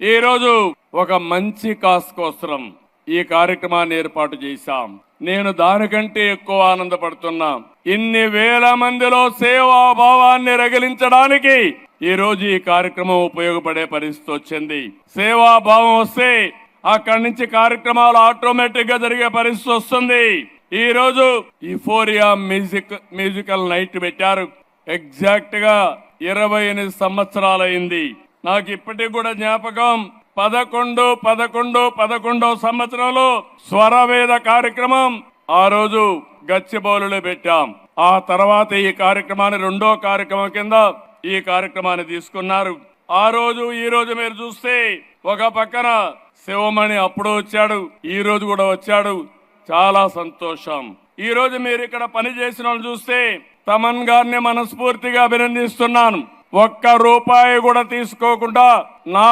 ఈరోజు ఒక మంచి కాస్ కోసం ఈ కార్యక్రమాన్ని ఏర్పాటు చేశాం. నేను దానికంటే ఎక్కువ ఆనందపడుతున్నా. ఇన్ని వేల మందిలో సేవాభావాన్ని రగిలించడానికి ఈ రోజు ఈ కార్యక్రమం ఉపయోగపడే పరిస్థితి వచ్చింది. సేవాభావం వస్తే అక్కడి నుంచి కార్యక్రమాలు ఆటోమేటిక్గా జరిగే పరిస్థితి వస్తుంది. ఈ రోజు ఈ ఫోరియా మ్యూజిక్ మ్యూజికల్ నైట్ పెట్టారు. ఎగ్జాక్ట్గా ఇరవై ఎనిమిది సంవత్సరాలైంది నాకు ఇప్పటికి కూడా జ్ఞాపకం పదకొండు పదకొండు పదకొండో సంవత్సరంలో స్వరవేద కార్యక్రమం ఆ రోజు గచ్చిబౌలులో పెట్టాం. ఆ తర్వాత ఈ కార్యక్రమాన్ని రెండో కార్యక్రమం కింద ఈ కార్యక్రమాన్ని తీసుకున్నారు. ఆ రోజు ఈ రోజు మీరు చూస్తే ఒక పక్కన శివమణి అప్పుడు వచ్చాడు ఈ రోజు కూడా వచ్చాడు. చాలా సంతోషం. ఈ రోజు మీరు ఇక్కడ పని చేసిన వాళ్ళు చూస్తే తమన్ గారిని మనస్ఫూర్తిగా అభినందిస్తున్నాను. ఒక్క రూపాయి కూడా తీసుకోకుండా నా